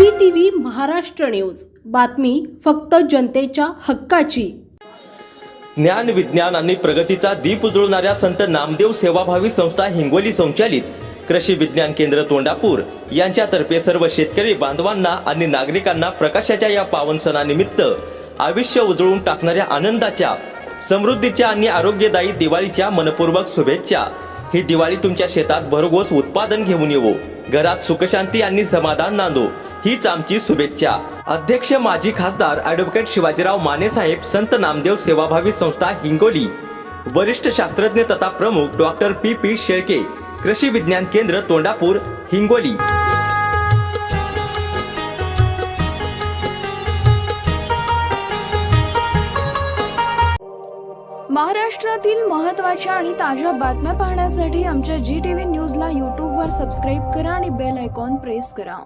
V Maharashtra news. बातमी फक्त जनतेच्या हक्काची. ज्ञान विज्ञान आणि प्रगतीचा दीप उजळणाऱ्या संत नामदेव सेवाभावी संस्था हिंगोली संचालित कृषी विज्ञान केंद्र तोंडापूर यांच्यातर्फे सर्व शेतकरी बांधवांना आणि नागरिकांना प्रकाशाच्या या पावन सणानिमित्त आयुष्य उजळून टाकणाऱ्या आनंदाच्या समृद्धीच्या आणि आरोग्यदायी दिवाळीच्या मनपूर्वक शुभेच्छा. ही दिवाळी तुमच्या शेतात भरघोस उत्पादन घेऊन येवो. घरात सुखशांती आणि समाधान नांदो. हीच आमची शुभेच्छा. अध्यक्ष माजी खासदार ऍडव्होकेट शिवाजीराव माने साहेब संत नामदेव सेवाभावी संस्था हिंगोली. वरिष्ठ शास्त्रज्ञ तथा प्रमुख डॉक्टर पी पी शेळके कृषी विज्ञान केंद्र तोंडापूर हिंगोली. महाराष्ट्रातील महत्त्वाच्या आणि ताज्या बातम्या पाहण्यासाठी आमच्या जी टी व्ही न्यूजला यूट्यूबवर सबस्क्राईब करा आणि बेल आयकॉन प्रेस करा.